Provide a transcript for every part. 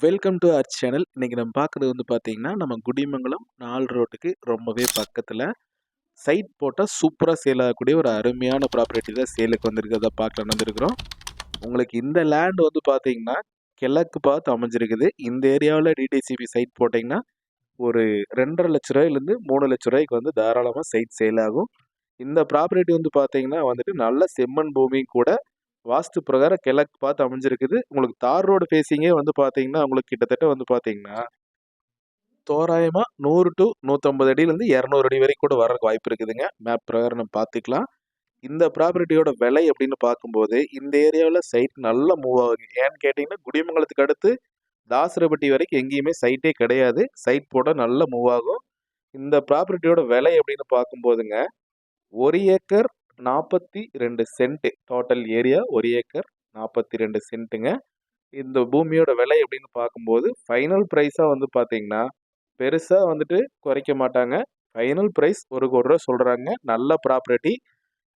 Welcome to arch channel இன்றைக்கி நம்ம பார்க்குறது வந்து பார்த்தீங்கன்னா நம்ம குடிமங்கலம் நாலு ரோட்டுக்கு ரொம்பவே பக்கத்தில் சைட் போட்டால் சூப்பராக சேல் ஆகக்கூடிய ஒரு அருமையான ப்ராப்பர்ட்டி தான் சேலுக்கு வந்திருக்கிறத பார்க்க வந்திருக்கிறோம் உங்களுக்கு இந்த லேண்ட் வந்து பார்த்தீங்கன்னா கிழக்கு பார்த்து அமைஞ்சிருக்குது. இந்த ஏரியாவில் டிடிசிபி சைட் போட்டிங்கன்னா ஒரு ரெண்டரை லட்ச ரூபாயிலேருந்து மூணு லட்ச ரூபாய்க்கு வந்து தாராளமாக சைட் சேல் ஆகும். இந்த ப்ராப்பர்ட்டி வந்து பார்த்தீங்கன்னா வந்துட்டு நல்ல செம்மண் பூமியும் கூட வாஸ்து பிரகாரம் கிழக்கு பார்த்து அமைஞ்சிருக்குது. உங்களுக்கு தார் ரோடு ஃபேஸிங்கே வந்து பார்த்தீங்கன்னா உங்களுக்கு கிட்டத்தட்ட வந்து பார்த்தீங்கன்னா தோராயமாக நூறு டு நூற்றம்பது அடியிலேருந்து இரநூறு அடி வரைக்கும் கூட வர்றதுக்கு வாய்ப்பு இருக்குதுங்க. மேப் பிரகாரம் நம்ம பார்த்துக்கலாம். இந்த ப்ராப்பர்ட்டியோட விலை அப்படின்னு பார்க்கும்போது இந்த ஏரியாவில் சைட் நல்லா மூவ் ஆகுது ஏன்னு கேட்டிங்கன்னா குடிமங்கலத்துக்கு அடுத்து தாசரப்பட்டி வரைக்கும் எங்கேயுமே சைட்டே கிடையாது. சைட் போட நல்லா மூவ் ஆகும். இந்த ப்ராப்பர்ட்டியோட விலை அப்படின்னு பார்க்கும்போதுங்க ஒரு ஏக்கர் நாற்பத்தி ரெண்டு சென்ட்டு டோட்டல் ஏரியா ஒரு ஏக்கர் நாற்பத்தி ரெண்டு சென்ட்டுங்க. இந்த பூமியோட விலை அப்படின்னு பார்க்கும்போது ஃபைனல் ப்ரைஸாக வந்து பார்த்தீங்கன்னா பெருசாக வந்துட்டு குறைக்க மாட்டாங்க. ஃபைனல் ப்ரைஸ் ஒரு கோடி ரூபா சொல்கிறாங்க நல்ல ப்ராப்பர்ட்டி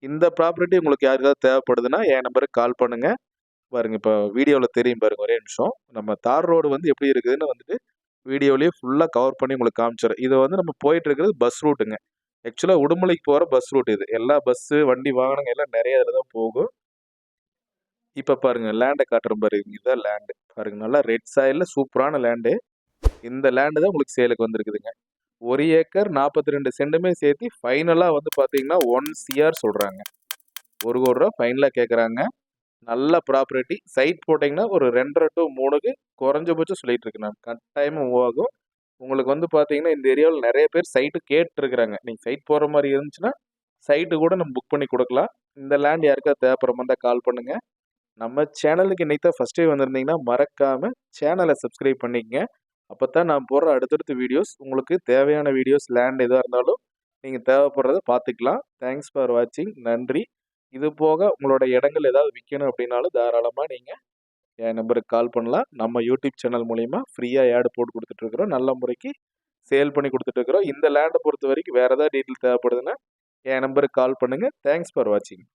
இந்த ப்ராப்பர்ட்டி உங்களுக்கு யாருக்காவது தேவைப்படுதுன்னா என் நம்பருக்கு கால் பண்ணுங்கள் பாருங்க இப்போ வீடியோவில் தெரியும் பாருங்க ஒரே நிமிஷம். நம்ம தார் ரோடு வந்து எப்படி இருக்குதுன்னு வந்துட்டு வீடியோலேயே ஃபுல்லாக கவர் பண்ணி உங்களுக்கு காமிச்சிடும் இது வந்து நம்ம போயிட்டு இருக்கிறது பஸ் ரூட்டுங்க ஆக்சுவலாக உடுமலைக்கு போகிற பஸ் ரூட் இது. எல்லா பஸ்ஸு வண்டி வாகனங்கள் எல்லாம் நிறைய இதில் தான் போகும். இப்போ பாருங்கள் லேண்டை காட்டுறோம் பாருங்க இதுதான் லேண்டு பாருங்க நல்லா ரெட் சாயலில் சூப்பரான லேண்டு இந்த லேண்டு தான் உங்களுக்கு சேலுக்கு வந்திருக்குதுங்க. ஒரு ஏக்கர் நாற்பத்தி ரெண்டு சென்ட்டுமே சேர்த்து ஃபைனலாக வந்து பார்த்தீங்கன்னா ஒன் சிஆர் சொல்கிறாங்க ஒரு கோடி ரூபா ஃபைனலாக கேட்குறாங்க நல்ல ப்ராப்பர்ட்டி சைட் போட்டிங்கன்னா ஒரு ரெண்டரை டு மூணுக்கு குறைஞ்சபட்சம் சொல்லிகிட்டு இருக்கேன் நான். கட்டாயமாக ஆகும். உங்களுக்கு வந்து பார்த்தீங்கன்னா இந்த ஏரியாவில் நிறைய பேர் சைட்டு கேட்டுருக்குறாங்க. நீங்கள் சைட் போகிற மாதிரி இருந்துச்சுன்னா சைட்டு கூட நம்ம புக் பண்ணி கொடுக்கலாம். இந்த லேண்ட் யாருக்காவது தேவைப்படுற மாதிரி கால் பண்ணுங்கள் நம்ம சேனலுக்கு இன்றைக்கி தான் ஃபஸ்ட்டே வந்திருந்தீங்கன்னா மறக்காமல் சேனலை சப்ஸ்கிரைப் பண்ணிக்கங்க. அப்போ தான் நான் போடுற அடுத்தடுத்த வீடியோஸ் உங்களுக்கு தேவையான வீடியோஸ் லேண்ட் எதாக இருந்தாலும் நீங்கள் தேவைப்படுறத பார்த்துக்கலாம். தேங்க்ஸ் ஃபார் வாட்சிங் நன்றி. இது போக உங்களோட இடங்கள் ஏதாவது விற்கணும் அப்படின்னாலும் தாராளமாக நீங்கள் என் நம்பருக்கு கால் பண்ணலாம். நம்ம யூடியூப் சேனல் மூலிமா ஃப்ரீயாக ஆடு போட்டு கொடுத்துட்ருக்குறோம் நல்ல முறைக்கு சேல் பண்ணி கொடுத்துட்ருக்குறோம் இந்த லேண்டை பொறுத்த வரைக்கும் வேறு ஏதாவது டீட்டெயில் தேவைப்படுதுன்னா என் நம்பருக்கு கால் பண்ணுங்கள் தேங்க்ஸ் ஃபார் வாட்சிங்